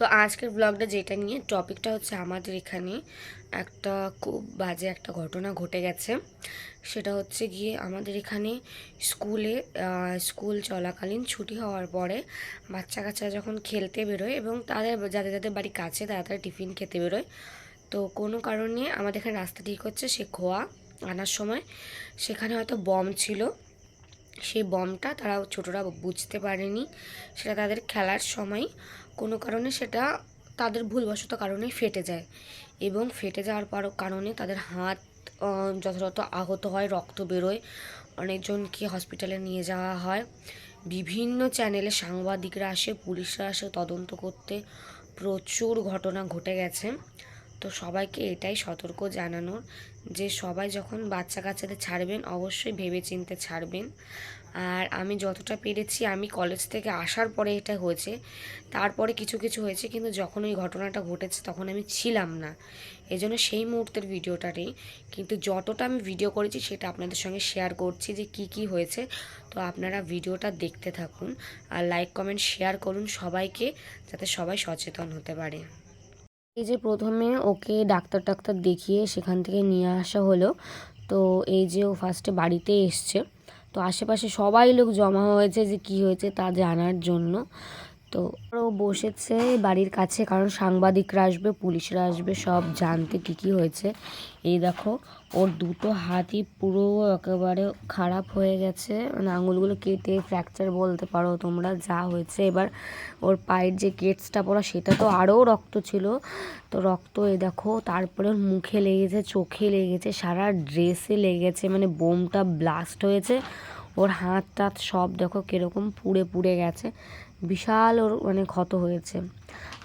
তো আজকের ব্লগটা যেটা নিয়ে টপিকটা হচ্ছে আমাদের এখানে একটা খুব বাজে একটা ঘটনা ঘটে গেছে। সেটা হচ্ছে গিয়ে আমাদের এখানে স্কুলে স্কুল চলাকালীন ছুটি হওয়ার পরে বাচ্চা কাচ্চারা যখন খেলতে বেরোয় এবং তাদের, যাদের যাদের বাড়ি কাছে তারা তারা টিফিন খেতে বেরোয়। তো কোনো কারণে আমাদের এখানে রাস্তা ঠিক হচ্ছে, সে খোয়া আনার সময়। সেখানে হয়তো বম ছিল। সেই বমটা তারা ছোটরা বুঝতে পারেনি। সেটা তাদের খেলার সময়। কোনো কারণে সেটা তাদের ভুলবশত কারণে ফেটে যায়। এবং ফেটে যাওয়ার পর কারণে তাদের হাত যথাযথ আহত হয়, রক্ত বেরোয়। অনেকজনকে হসপিটালে নিয়ে যাওয়া হয়। বিভিন্ন চ্যানেলে সাংবাদিকরা আসে, পুলিশরা আসে তদন্ত করতে। প্রচুর ঘটনা ঘটে গেছে। তো সবাইকে এটাই সতর্ক জানানোর যে সবাই যখন বাচ্চা কাচ্চাদের ছাড়বেন, অবশ্যই ভেবে চিনতে ছাড়বেন। আর আমি যতটা পেরেছি, আমি কলেজ থেকে আসার পরে এটা হয়েছে। তারপরে কিছু কিছু হয়েছে, কিন্তু যখন ওই ঘটনাটা ঘটেছে, তখন আমি ছিলাম না। এজন্য সেই মুহূর্তের ভিডিওটা নেই কিন্তু যতটা আমি ভিডিও করেছি, সেটা আপনাদের সঙ্গে শেয়ার করছি যে কি কি হয়েছে। তো আপনারা ভিডিওটা দেখতে থাকুন আর লাইক কমেন্ট শেয়ার করুন সবাইকে, যাতে সবাই সচেতন হতে পারে। এই যে প্রথমে ওকে ডাক্তার টাক্তার দেখিয়ে সেখান থেকে নিয়ে আসা হলো। তো এই যে ও ফার্স্টে বাড়িতে এসছে। তো আশেপাশে সবাই লোক জমা হয়েছে যে কি হয়েছে তা জানার জন্য। তো ও বসেছে বাড়ির কাছে, কারণ সাংবাদিকরা আসবে, পুলিশরা আসবে, সব জানতে কি কি হয়েছে। এই দেখো, ওর দুটো হাতই পুরো একেবারে খারাপ হয়ে গেছে। মানে আঙুলগুলো কেটে ফ্র্যাকচার বলতে পারো তোমরা, যা হয়েছে। এবার ওর পায়ের যে গেটসটা পড়া, সেটা তো আরও রক্ত ছিল। তো রক্ত এ দেখো, তারপরে ওর মুখে লেগেছে, চোখে লেগেছে, সারা ড্রেসে লেগেছে। মানে বোমটা ব্লাস্ট হয়েছে। ওর হাত টাত সব দেখো কীরকম পুড়ে পুড়ে গেছে। বিশাল ওর মানে ক্ষত হয়েছে।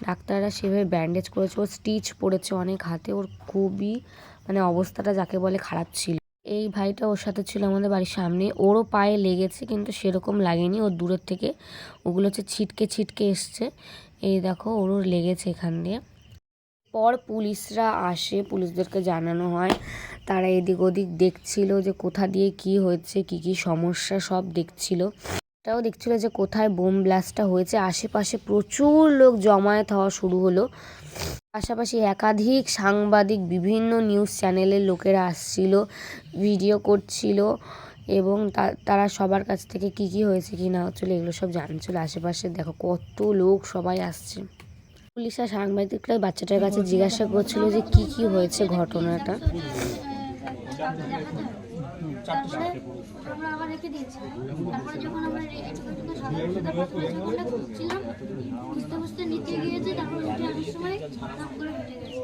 ডাক্তাররা সেভাবে ব্যান্ডেজ করেছে, ওর স্টিচ পড়েছে অনেক হাতে, ওর খুবই মানে অবস্থাটা যাকে বলে খারাপ ছিল। এই ভাইটা ওর সাথে ছিল আমাদের বাড়ির সামনে, ওরও পায়ে লেগেছে কিন্তু সেরকম লাগেনি, ওর দূরের থেকে ওগুলো হচ্ছে ছিটকে ছিটকে এসছে। এই দেখো, ওরও লেগেছে এখান দিয়ে। পর পুলিশরা আসে, পুলিশদেরকে জানানো হয়। তারা এদিক ওদিক দেখছিল যে কোথা দিয়ে কি হয়েছে, কি কি সমস্যা সব দেখছিল। এটাও দেখছিল যে কোথায় বোম ব্লাস্টটা হয়েছে। আশেপাশে প্রচুর লোক জমায়েত হওয়া শুরু হলো। পাশাপাশি একাধিক সাংবাদিক, বিভিন্ন নিউজ চ্যানেলের লোকেরা আসছিল, ভিডিও করছিল এবং তারা সবার কাছ থেকে কি কি হয়েছে, কি না হচ্ছিল, এগুলো সব জানছিল আশেপাশে। দেখো কত লোক সবাই আসছে। পুলিশ আর সাংবাদিকরা বাচ্চাটার কাছে জিজ্ঞাসা করছিল যে কি কি হয়েছে ঘটনাটা। তারপরে আমরা আবার রেখে দিয়েছি। তারপরে যখন আমরা খুঁজছিলাম খুঁজতে খুঁজতে নিচে গিয়েছে তারপর উঠে আসার সময় ধাপ করে উঠে গেছে।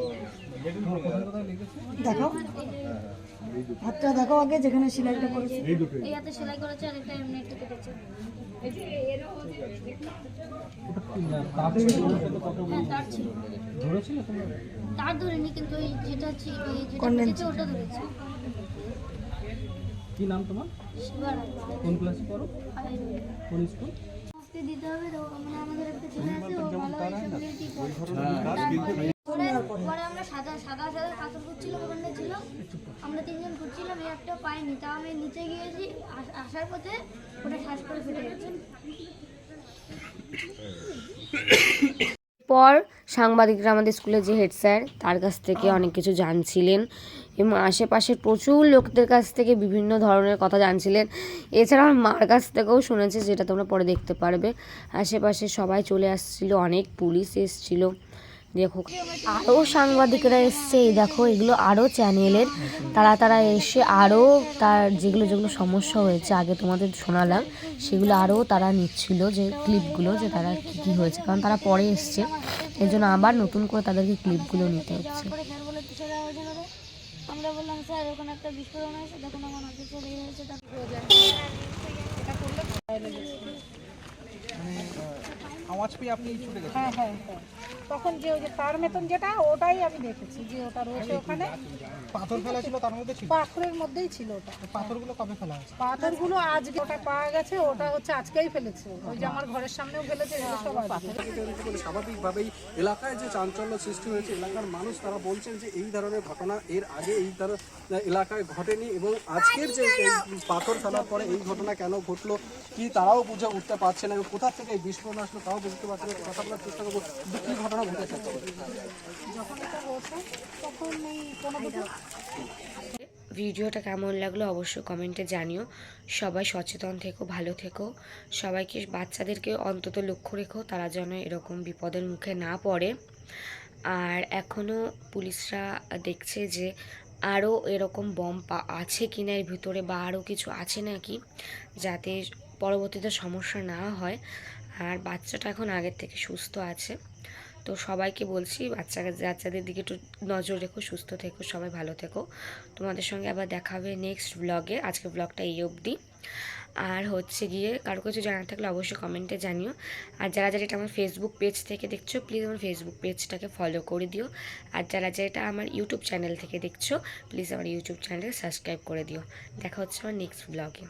দেখো। হাতটা দেখো আগে যেখানে সেলাইটা করেছে। এই হাতে সেলাই করেছে আর একটা এমনি একটু কেটেছে। হ্যাঁ তার ছিল। তার ধরেনি কিন্তু এই যেটা ওটা ধরেছে। কি নাম তোমার? কোন ক্লাসে পড়ো? কোন স্কুল পর সাংবাদিকরা আমাদের স্কুলে যে হেড স্যার, তার কাছ থেকে অনেক কিছু জানছিলেন। এবং আশেপাশের প্রচুর লোকদের কাছ থেকে বিভিন্ন ধরনের কথা জানছিলেন। এছাড়া আমার মার কাছ থেকেও শুনেছে, যেটা তোমরা পরে দেখতে পারবে। আশেপাশে সবাই চলে আসছিল, অনেক পুলিশ এসছিল। দেখো আরও সাংবাদিকরা এসছে, এই দেখো, এগুলো আরও চ্যানেলের। তারা তারা এসে আরও তার যেগুলো যেগুলো সমস্যা হয়েছে, আগে তোমাদের শোনালাম, সেগুলো আরও তারা নিচ্ছিল, যে ক্লিপগুলো, যে তারা কী কী হয়েছে। কারণ তারা পরে এসছে, এর জন্য আবার নতুন করে তাদেরকে ক্লিপগুলো নিতে হচ্ছে। আমরা বললাম স্যার ওখানে একটা বিস্ফোরণ হয়েছে দেখুন আমার হাতে চলে হয়েছে তারপর মানে আওয়াজ পেয়ে আপনি ছুটে গেছেন। হ্যাঁ হ্যাঁ হ্যাঁ। তখন যে ওই যে তার মেতন যেটা ওটাই আমি দেখেছি যে ওটা রয়েছে ওখানে। পাথর ফেলা ছিল তার মধ্যে ছিল? পাথরের মধ্যেই ছিল ওটা। পাথরগুলো কবে ফেলা হয়েছে? পাথরগুলো আজকে ওটা পাওয়া গেছে ওটা হচ্ছে আজকেই ফেলেছে। ওই যে আমার ঘরের সামনেও ফেলেছে এগুলো সব আজকে। থেকে স্বাভাবিকভাবেই এলাকায় যে চাঞ্চল্য সৃষ্টি হয়েছে এলাকার মানুষ তারা বলছেন যে এই ধরনের ঘটনা এর আগে এই ধরনের এলাকায় ঘটেনি এবং আজকের যে পাথর ফেলার পরে এই ঘটনা কেন ঘটলো কি তারাও বুঝে উঠতে পারছে না এবং কোথা থেকে এই বিস্ফোরণ আসলো তাও বুঝতে পারছে না কথা বলার চেষ্টা করব। কি ঘটনা ঘটেছে? যখন এটা হয়েছে তখন এই কোনো কিছু ভিডিওটা কেমন লাগল অবশ্যই কমেন্টে জানিও। সবাই সচেতন থেকো, ভালো থেকো। সবাইকে, বাচ্চাদেরকে অন্তত লক্ষ্য রেখো, তারা যেন এরকম বিপদের মুখে না পড়ে। আর এখনও পুলিশরা দেখছে যে আরও এরকম বম আছে কিনা এর ভিতরে বা আরও কিছু আছে নাকি, যাতে পরবর্তীতে সমস্যা না হয়। আর বাচ্চাটা এখন আগের থেকে সুস্থ আছে। তো সবাইকে বলছি বাচ্চা বাচ্চাদের দিকে একটু নজর রেখো, সুস্থ থেকো, সবাই ভালো থেকো। তোমাদের সঙ্গে আবার দেখা হবে নেক্সট ব্লগে আজকে ব্লগটা এই অবধি। আর হচ্ছে গিয়ে, কারও কিছু জানার থাকলে অবশ্যই কমেন্টে জানিও। আর যারা যারা এটা আমার ফেসবুক পেজ থেকে দেখছ প্লিজ আমার ফেসবুক পেজটাকে ফলো করে দিও। আর যারা যারা এটা আমার ইউটিউব চ্যানেল থেকে দেখছ প্লিজ আমার ইউটিউব চ্যানেলকে সাবস্ক্রাইব করে দিও। দেখা হচ্ছে আমার নেক্সট ব্লগে